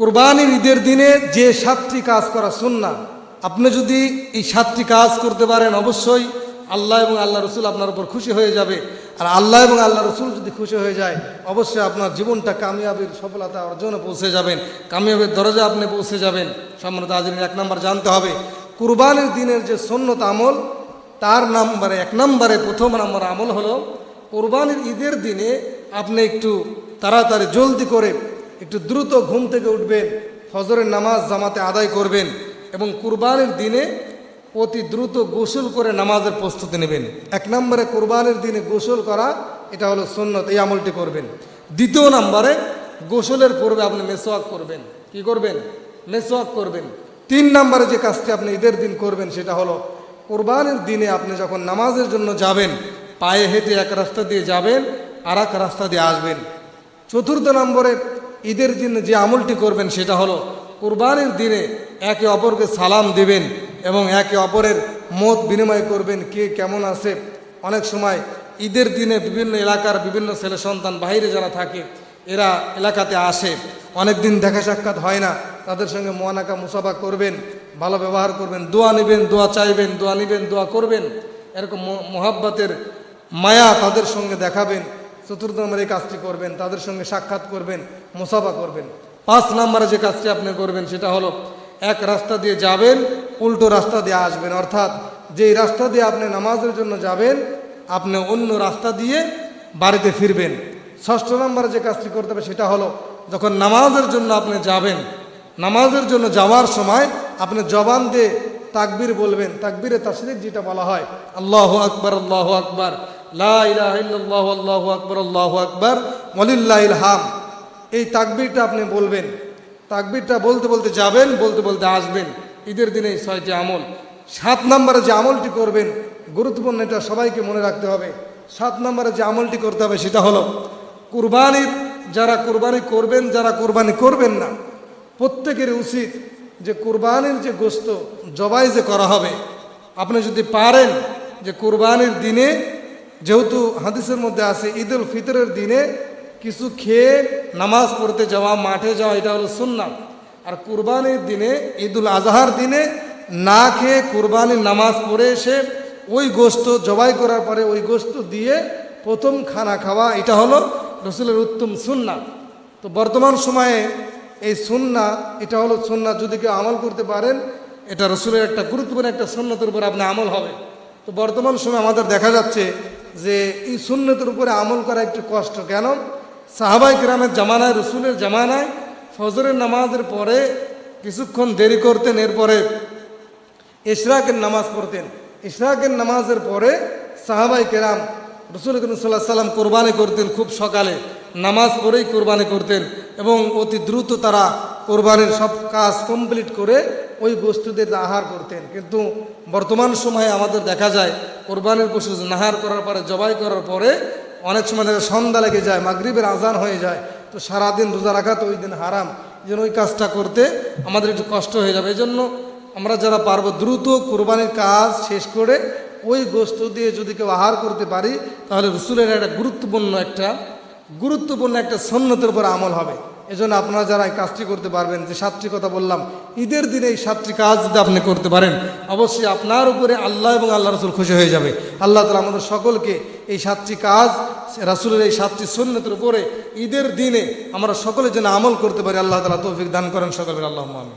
কোরবানির ঈদের দিনে যে সাতটি কাজ করা সুন্না আপনি যদি এই সাতটি কাজ করতে পারেন, অবশ্যই আল্লাহ এবং আল্লাহ রসুল আপনার উপর খুশি হয়ে যাবে। আর আল্লাহ এবং আল্লাহ রসুল যদি খুশি হয়ে যায়, অবশ্যই আপনার জীবনটা কামিয়াবির সফলতা অর্জনে পৌঁছে যাবেন, কামিয়াবির দরজা আপনি পৌঁছে যাবেন। সম্মানিত আজরিন এক নম্বর জানতে হবে, কুরবানির দিনের যে সন্ন্যত আমল, তার নাম্বারে, এক নম্বরে প্রথম নম্বর আমল হলো, কোরবানির ঈদের দিনে আপনি একটু তাড়াতাড়ি জলদি করে একটু দ্রুত ঘুম থেকে উঠবেন, ফজরের নামাজ জামাতে আদায় করবেন এবং কুরবানির দিনে অতি দ্রুত গোসল করে নামাজের প্রস্তুতি নেবেন। এক নম্বরে কোরবানির দিনে গোসল করা, এটা হলো সুন্নত, এই আমলটি করবেন। দ্বিতীয় নম্বরে গোসলের পূর্বে আপনি মেসোয়াক করবেন। কি করবেন? মেসোয়াক করবেন। তিন নম্বরে যে কাজটি আপনি ঈদের দিন করবেন, সেটা হলো কোরবানির দিনে আপনি যখন নামাজের জন্য যাবেন, পায়ে হেঁটে এক রাস্তা দিয়ে যাবেন আর এক রাস্তা দিয়ে আসবেন। চতুর্থ নম্বরে ঈদের দিন যে আমলটি করবেন সেটা হলো কোরবানির দিনে একে অপরকে সালাম দেবেন এবং একে অপরের মত বিনিময় করবেন, কে কেমন আছে। অনেক সময় ঈদের দিনে বিভিন্ন এলাকার বিভিন্ন ছেলে সন্তান বাইরে যারা থাকে, এরা এলাকাতে আসে। অনেক দিন দেখা সাক্ষাৎ হয় না, তাদের সঙ্গে মোয়ানাকা মুসাফা করবেন, ভালো ব্যবহার করবেন, দোয়া নেবেন, দোয়া চাইবেন, দোয়া নেবেন, দোয়া করবেন। এরকম মোহাব্বতের মায়া তাদের সঙ্গে দেখাবেন। চতুর্থ নম্বরে এই কাজটি করবেন, তাদের সঙ্গে সাক্ষাৎ করবেন, মুসাফা করবেন। পাঁচ নম্বরে যে কাজটি আপনি করবেন সেটা হলো, এক রাস্তা দিয়ে যাবেন, উল্টো রাস্তা দিয়ে আসবেন। অর্থাৎ যেই রাস্তা দিয়ে আপনি নামাজের জন্য যাবেন, আপনি অন্য রাস্তা দিয়ে বাড়িতে ফিরবেন। ষষ্ঠ নম্বরে যে কাজটি করতে হবে সেটা হলো, যখন নামাজের জন্য আপনি যাবেন, নামাজের জন্য যাওয়ার সময় আপনি জবান দিয়ে তাকবির বলবেন, তাকবীরে তাসরিক যেটা বলা হয়, আল্লাহ আকবর আল্লাহ আকবর। হাম এই তাকবীরটা আপনি বলবেন। তাকবীরটা বলতে বলতে যাবেন, বলতে বলতে আসবেন। ঈদের দিনে এই ছয়টি আমল। সাত নম্বরে যে আমলটি করবেন, গুরুত্বপূর্ণ এটা সবাইকে মনে রাখতে হবে। সাত নম্বরে যে আমলটি করতে হবে সেটা হলো কুরবানির যারা কুরবানি করবেন, যারা কুরবানি করবেন না প্রত্যেকের উচিত যে কুরবানির যে গোস্ত জবাই যে করা হবে। আপনি যদি পারেন যে কুরবানির দিনে যেহেতু হাদিসের মধ্যে আছে ঈদ উল ফিতরের দিনে কিছু খেয়ে নামাজ পড়তে যাওয়া, মাঠে যাওয়া, এটা হলো সুন্নাত। আর কুরবানির দিনে, ঈদুল আজহার দিনে না খেয়ে কুরবানির নামাজ পড়ে এসে ওই গোস্ত জবাই করার পরে ওই গোস্ত দিয়ে প্রথম খানা খাওয়া, এটা হলো রসুলের উত্তম সুন্না তো বর্তমান সময়ে এই সুন্না এটা হলো সুন্না যদি কেউ আমল করতে পারেন, এটা রসুলের একটা গুরুত্বপূর্ণ একটা সুন্নতের উপরে আপনি আমল হবে। তো বর্তমান সময় আমাদের দেখা যাচ্ছে যে এই সুন্নতের উপরে আমল করা একটু কষ্ট। কেন? সাহাবাই গ্রামের জামানায়, রসুলের জামানায় ফজরের নামাজের পরে কিছুক্ষণ দেরি করতেন, এরপরে ইশরাকের নামাজ পড়তেন। ইশরাকের নামাজের পরে সাহাবাই কেরাম রসুল সাল্লাহ সাল্লাম কোরবানি করতেন খুব সকালে। নামাজ পড়েই কোরবানি করতেন এবং অতি দ্রুত তারা কোরবানির সব কাজ কমপ্লিট করে ওই গোষ্ঠীদের আহার করতেন। কিন্তু বর্তমান সময়ে আমাদের দেখা যায় কোরবানির পশু নাহার করার পরে, জবাই করার পরে অনেক সময় দেখা সন্ধ্যা লেগে যায়, মাগরিবের আজান হয়ে যায়, তো সারাদিন রোজা রাখা তো ওই দিন হারাম। এই জন্য ওই কাজটা করতে আমাদের একটু কষ্ট হয়ে যাবে। এই জন্য আমরা যারা পারব দ্রুত কোরবানির কাজ শেষ করে ওই গোস্ত দিয়ে যদি কেউ আহার করতে পারি, তাহলে রসুলের একটা গুরুত্বপূর্ণ একটা গুরুত্বপূর্ণ একটা সন্ন্যতের উপর আমল হবে। এজন্য আপনারা যারা এই কাজটি করতে পারবেন, যে সাতটি কথা বললাম, ঈদের দিনে এই সাতটি কাজ যদি আপনি করতে পারেন, অবশ্যই আপনার উপরে আল্লাহ এবং আল্লাহ রসুল খুশি হয়ে যাবে। আল্লাহ তালা আমাদের সকলকে এই সাতটি কাজ, রাসুলের এই সাতটি সুন্নতের উপরে ঈদের দিনে আমরা সকলে যেন আমল করতে পারি, আল্লাহ তালা তৌফিক দান করেন সকলের আল্লাহ আমি